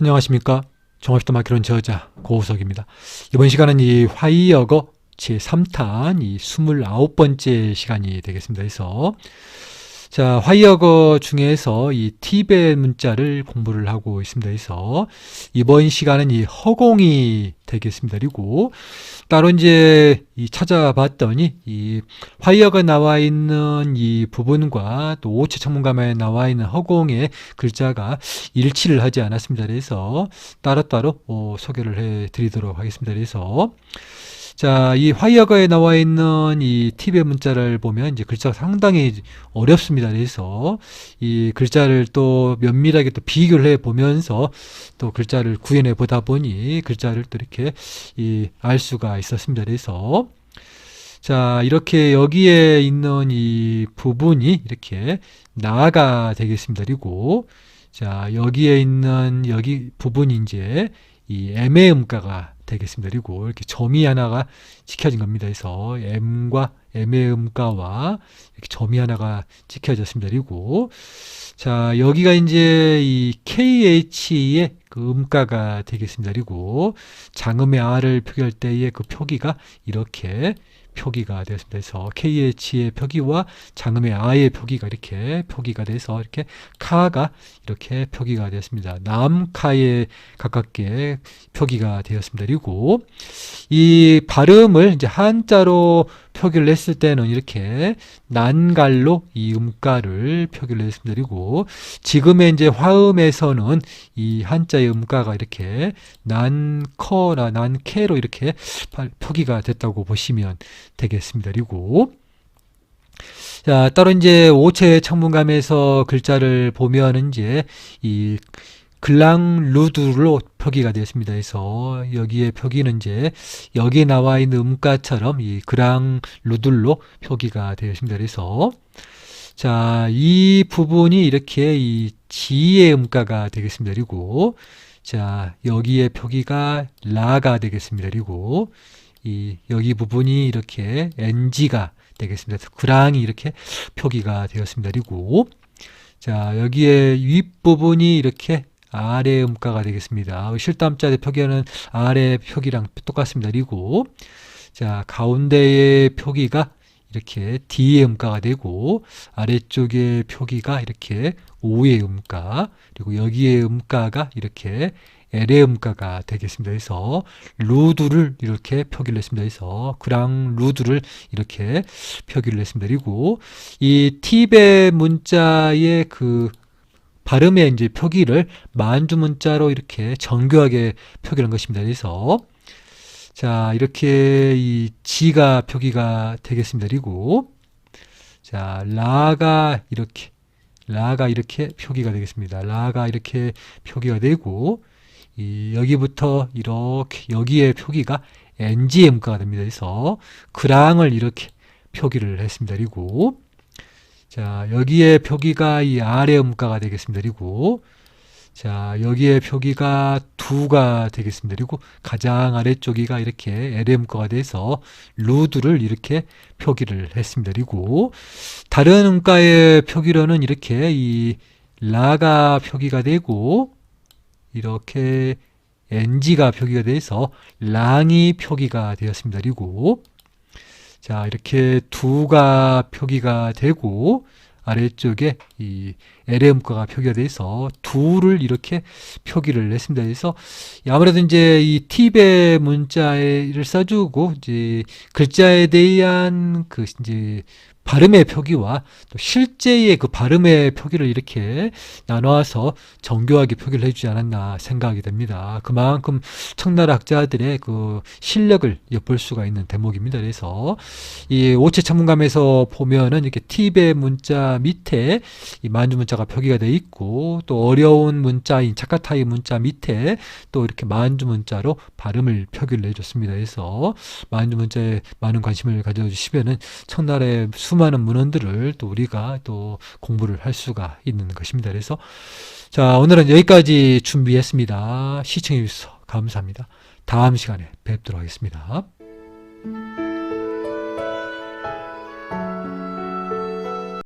안녕하십니까. 종합시도 마키론 저자 고우석입니다. 이번 시간은 이 화이어거 제3탄 이 29번째 시간이 되겠습니다. 그래서 자, 화이어거 중에서 이 티벳 문자를 공부를 하고 있습니다. 그래서 이번 시간은 이 허공이 되겠습니다. 그리고 따로 이제 이 찾아봤더니 이 화이어가 나와 있는 이 부분과 또 오체 창문감에 나와 있는 허공의 글자가 일치를 하지 않았습니다. 그래서 따로따로 어, 소개를 해 드리도록 하겠습니다. 그래서 자, 이 화이어거에 나와 있는 이 팁의 문자를 보면 이제 글자가 상당히 어렵습니다. 그래서 이 글자를 또 면밀하게 또 비교를 해 보면서 또 글자를 구현해 보다 보니 글자를 또 이렇게 이 알 수가 있었습니다. 그래서 자, 이렇게 여기에 있는 이 부분이 이렇게 나가 되겠습니다. 그리고 자, 여기에 있는 여기 부분이 이제 이 M의 음가가 되겠습니다. 그리고 이렇게 점이 하나가 찍혀진 겁니다. 그래서 M과 M의 음가와 이렇게 점이 하나가 찍혀졌습니다. 그리고 자, 여기가 이제 이 KH의 그 음가가 되겠습니다. 그리고 장음의 R을 표기할 때의 그 표기가 이렇게 표기가 되었습니다. 그래서 KH의 표기와 장음의 R의 표기가 이렇게 표기가 돼서 이렇게 카가 이렇게 표기가 되었습니다. 남카에 가깝게 표기가 되었습니다. 그리고 이 발음을 이제 한자로 표기를 했을 때는 이렇게 난갈로 이 음가를 표기를. 그리고 지금의 이제 화음에서는 이 한자의 음가가 이렇게 난커나 난케로 이렇게 표기가 됐다고 보시면 되겠습니다. 그리고 자, 따로 이제 오체 창문감에서 글자를 보면 이제 이 글랑 루드로 표기가 되었습니다. 그래서 여기에 표기는 이제 여기에 나와 있는 음가처럼 이 그랑 루들로 표기가 되었습니다. 그래서 자, 이 부분이 이렇게 이 지의 음가가 되겠습니다. 그리고 자, 여기에 표기가 라가 되겠습니다. 그리고 이 여기 부분이 이렇게 NG가 되겠습니다. 그랑이 이렇게 표기가 되었습니다. 그리고 자, 여기에 윗부분이 이렇게 아래 음가가 되겠습니다. 실담자의 표기는 아래 표기랑 똑같습니다. 그리고 자, 가운데의 표기가 이렇게 D의 음가가 되고 아래쪽의 표기가 이렇게 O의 음가 그리고 여기의 음가가 이렇게 L의 음가가 되겠습니다. 그래서 루드를 이렇게 표기를 했습니다. 그래서 그랑 루드를 이렇게 표기를 했습니다. 그리고 이 팁의 문자의 그 발음의 이제 표기를 만주 문자로 이렇게 정교하게 표기한 것입니다. 그래서 자, 이렇게 이 지가 표기가 되겠습니다. 그리고 자, 라가 이렇게 라가 이렇게 표기가 되겠습니다. 라가 이렇게 표기가 되고 이 여기부터 이렇게 여기에 표기가 NG의 문가가 됩니다. 그래서 그랑을 이렇게 표기를 했습니다. 그리고 자, 여기에 표기가 이 아래 음가가 되겠습니다. 그리고 자, 여기에 표기가 두가 되겠습니다. 그리고 가장 아래쪽이가 이렇게 LM가가 돼서 루드를 이렇게 표기를 했습니다. 그리고 다른 음가의 표기로는 이렇게 이 라가 표기가 되고 이렇게 NG가 표기가 돼서 랑이 표기가 되었습니다. 그리고 자, 이렇게 두가 표기가 되고 아래쪽에 이 LM가가 표기가 돼서 두를 이렇게 표기를 했습니다. 그래서 아무래도 이제 이 팁의 문자를 써주고 이제 글자에 대한 그 이제 발음의 표기와 또 실제의 그 발음의 표기를 이렇게 나눠서 정교하게 표기를 해주지 않았나 생각이 됩니다. 그만큼 청나라 학자들의 그 실력을 엿볼 수가 있는 대목입니다. 그래서 이 오체 창문감에서 보면은 이렇게 팁의 문자 밑에 이 만주 문자가 표기가 되어 있고 또 어려운 문자인 차카타이 문자 밑에 또 이렇게 만주 문자로 발음을 표기를 해줬습니다. 그래서 만주 문자에 많은 관심을 가져주시면은 청나라의 수많은 문헌들을 또 우리가 또 공부를 할 수가 있는 것입니다. 그래서 자, 오늘은 여기까지 준비했습니다. 시청해 주셔서 감사합니다. 다음 시간에 뵙도록 하겠습니다.